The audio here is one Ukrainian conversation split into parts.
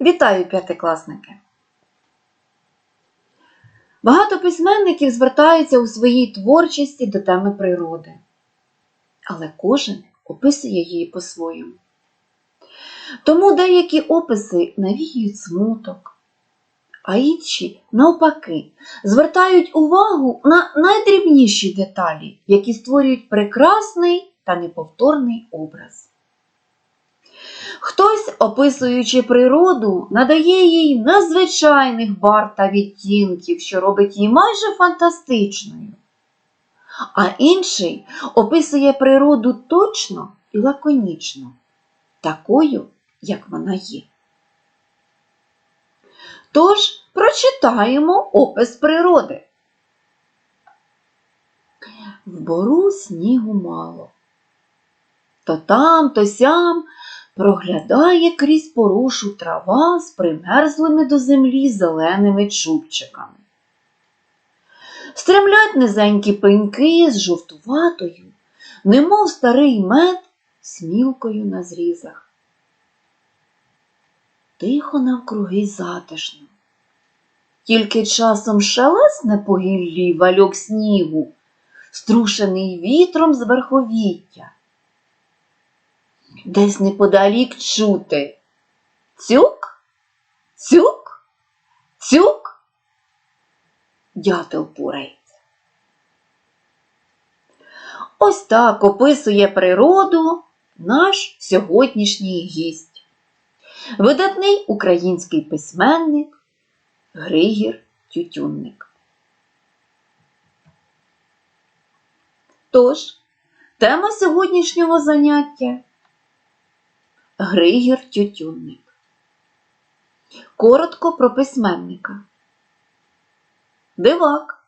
Вітаю, п'ятикласники! Багато письменників звертаються у своїй творчості до теми природи, але кожен описує її по-своєму. Тому деякі описи навіюють смуток, а інші, навпаки, звертають увагу на найдрібніші деталі, які створюють прекрасний та неповторний образ. Хтось, описуючи природу, надає їй надзвичайних барв та відтінків, що робить її майже фантастичною. А інший описує природу точно і лаконічно, такою, як вона є. Тож прочитаємо опис природи. В бору снігу мало. То там, то сям проглядає крізь порушу трава з примерзлими до землі зеленими чубчиками. Стремлять низенькі пеньки з жовтуватою, немов старий мед смілкою на зрізах. Тихо навкруги затишно. Тільки часом шелесне по гіллі вальок снігу, струшений вітром з верховіття. Десь неподалік чути. Цюк, цюк, цюк. Дятел пуреться. Ось так описує природу наш сьогоднішній гість. Видатний український письменник Григір Тютюнник. Тож, тема сьогоднішнього заняття Григір Тютюнник. Коротко про письменника. Дивак.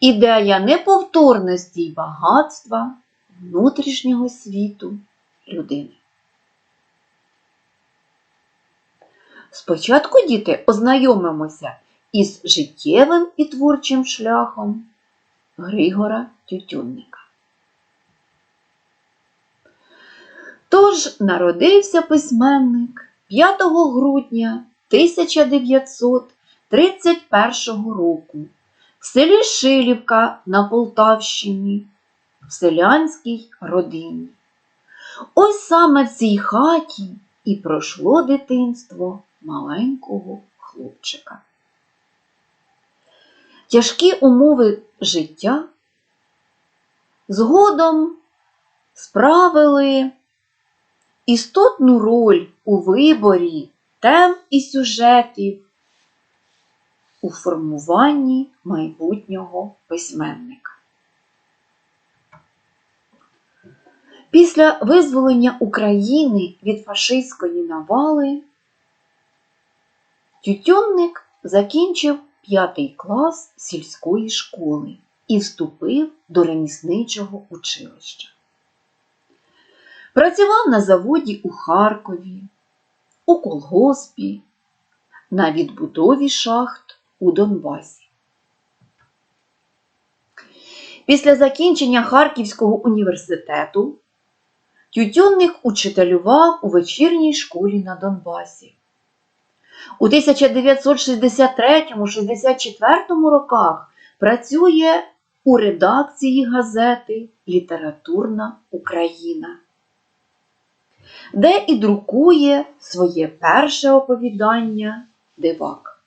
Ідея неповторності й багатства внутрішнього світу людини. Спочатку діти ознайомимося із життєвим і творчим шляхом Григора Тютюнника. Тож народився письменник 5 грудня 1931 року в селі Шилівка на Полтавщині, в селянській родині. Ось саме в цій хаті і пройшло дитинство маленького хлопчика. Тяжкі умови життя згодом справили істотну роль у виборі тем і сюжетів у формуванні майбутнього письменника. Після визволення України від фашистської навали Тютюнник закінчив п'ятий клас сільської школи і вступив до ремісничого училища. Працював на заводі у Харкові, у колгоспі, на відбудові шахт у Донбасі. Після закінчення Харківського університету Тютюнник учителював у вечірній школі на Донбасі. У 1963-64 роках працює у редакції газети Літературна Україна де і друкує своє перше оповідання Дивак.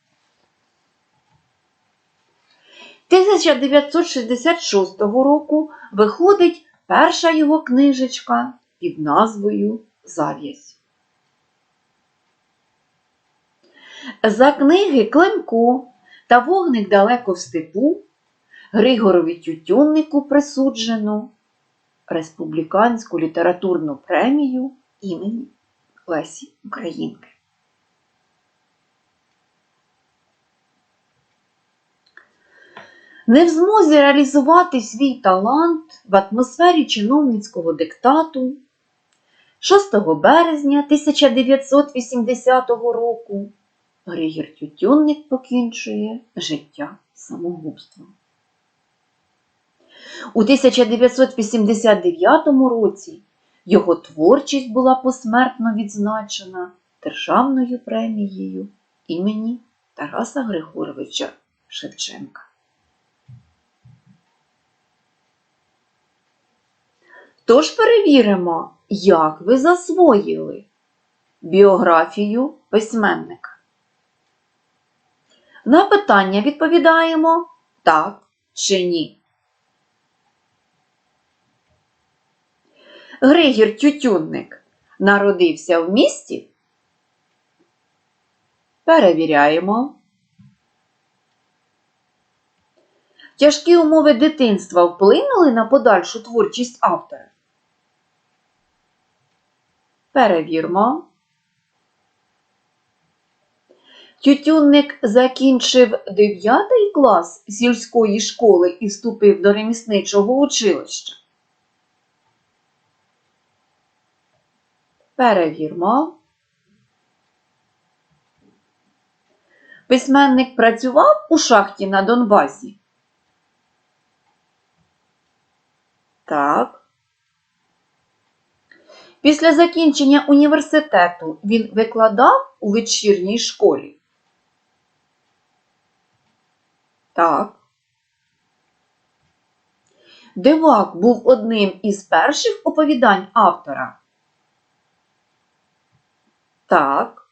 1966 року виходить перша його книжечка під назвою Зав'язь. За книги Климко та Вогник далеко в степу Григорові Тютюннику присуджено Республіканську літературну премію імені Лесі Українки. Не в змозі реалізувати свій талант в атмосфері чиновницького диктату, 6 березня 1980 року Григір Тютюнник покінчує життя самогубством. У 1989 році його творчість була посмертно відзначена Державною премією імені Тараса Григоровича Шевченка. Тож перевіримо, як ви засвоїли біографію письменника. На питання відповідаємо так чи ні. Григір Тютюнник народився в місті? Перевіряємо. Тяжкі умови дитинства вплинули на подальшу творчість автора? Перевірмо. Тютюнник закінчив 9 клас сільської школи і вступив до ремісничого училища. Перевірмо. Письменник працював у шахті на Донбасі? Так. Після закінчення університету він викладав у вечірній школі? Так. Дивак був одним із перших оповідань автора? Так.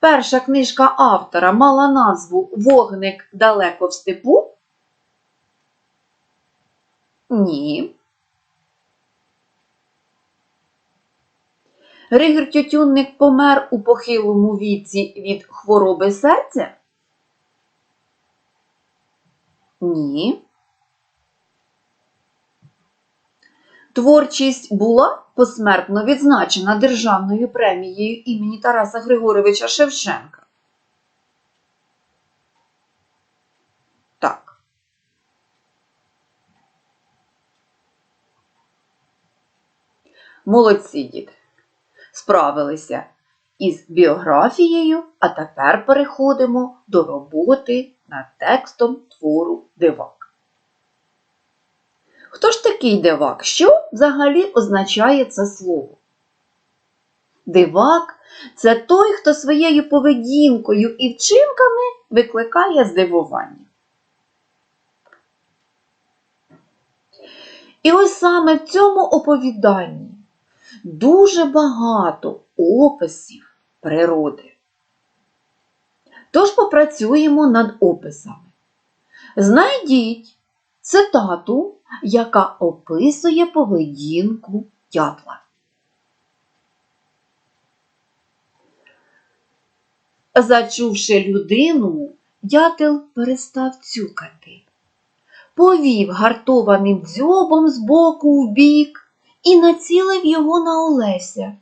Перша книжка автора мала назву Вогник далеко в степу? Ні. Григор Тютюнник помер у похилому віці від хвороби серця? Ні. Творчість була посмертно відзначена Державною премією імені Тараса Григоровича Шевченка. Так. Молодці діти. Справилися із біографією, а тепер переходимо до роботи над текстом твору Дивак. Хто ж такий дивак? Що взагалі означає це слово? Дивак це той, хто своєю поведінкою і вчинками викликає здивування. І ось саме в цьому оповіданні дуже багато описів природи. Тож попрацюємо над описами. Знайдіть цитату, яка описує поведінку дятла. Зачувши людину, дятел перестав цюкати, повів гартованим дзьобом з боку в бік і націлив його на Олеся.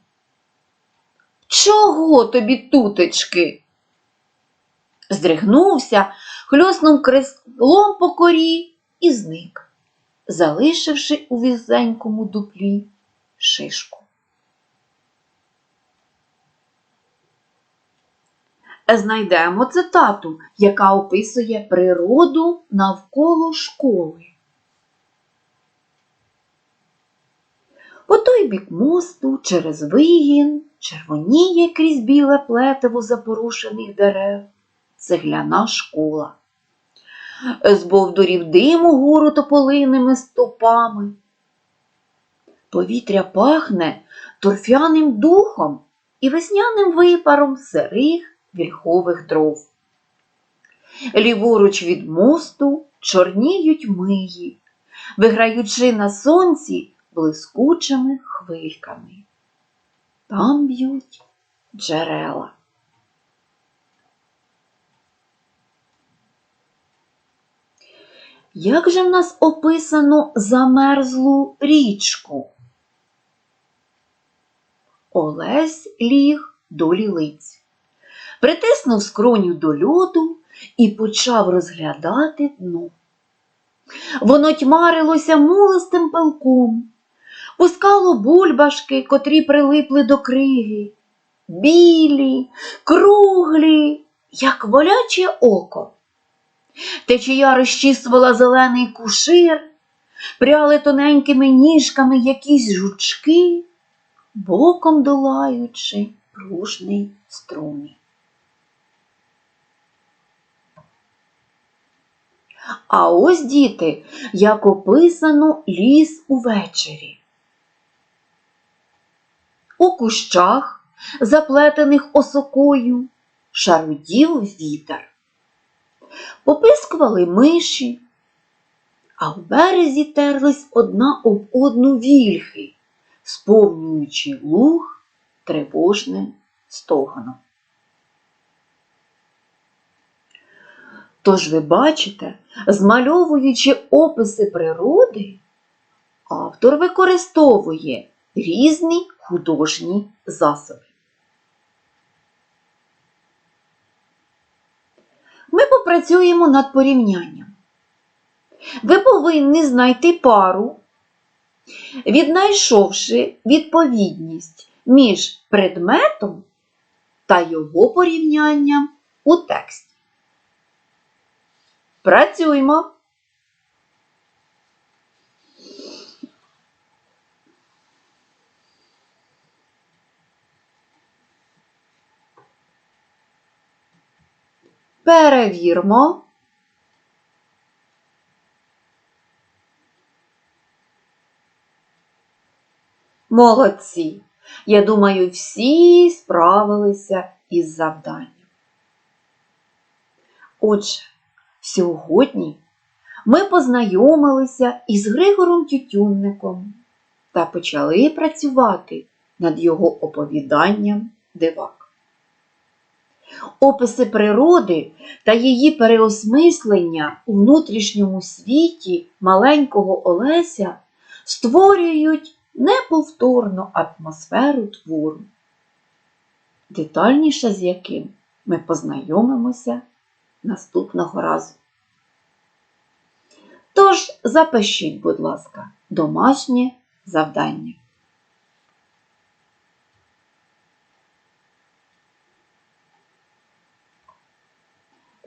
Чого тобі, тутечки? Здригнувся, хльоснув крилом по корі і зник, залишивши у візенькому дуплі шишку. Знайдемо цитату, яка описує природу навколо школи. По той бік мосту, через вигін, червоніє крізь біле плетиво запорушених дерев, цегляна школа. З бовдурів диму гору тополиними стопами. Повітря пахне торфяним духом і весняним випаром сирих вільхових дров. Ліворуч від мосту чорніють миї, виграючи на сонці блискучими хвильками. Там б'ють джерела. Як же в нас описано замерзлу річку? Олесь ліг до лілиць, притиснув скроню до льоду і почав розглядати дно. Воно тьмарилося мулистим пилком, Пускало бульбашки, котрі прилипли до криги, білі, круглі, як воляче око. Течія розчісувала зелений кушир, пряли тоненькими ніжками якісь жучки, боком долаючи пружний струмі. А ось діти, як описано ліс увечері. У кущах, заплетених осокою, шарудів вітер. Попискували миші, а в березі терлись одна об одну вільхи, сповнюючи луг тривожним стогоном. Тож ви бачите, змальовуючи описи природи, автор використовує різні художні засоби. Ми попрацюємо над порівнянням. Ви повинні знайти пару, віднайшовши відповідність між предметом та його порівнянням у тексті. Працюємо. Перевірмо. Молодці. Я думаю, всі справилися із завданням. Отже, сьогодні ми познайомилися із Григором Тютюнником та почали працювати над його оповіданням дивак. Описи природи та її переосмислення у внутрішньому світі маленького Олеся створюють неповторну атмосферу твору, детальніше з яким ми познайомимося наступного разу. Тож запишіть, будь ласка, домашнє завдання.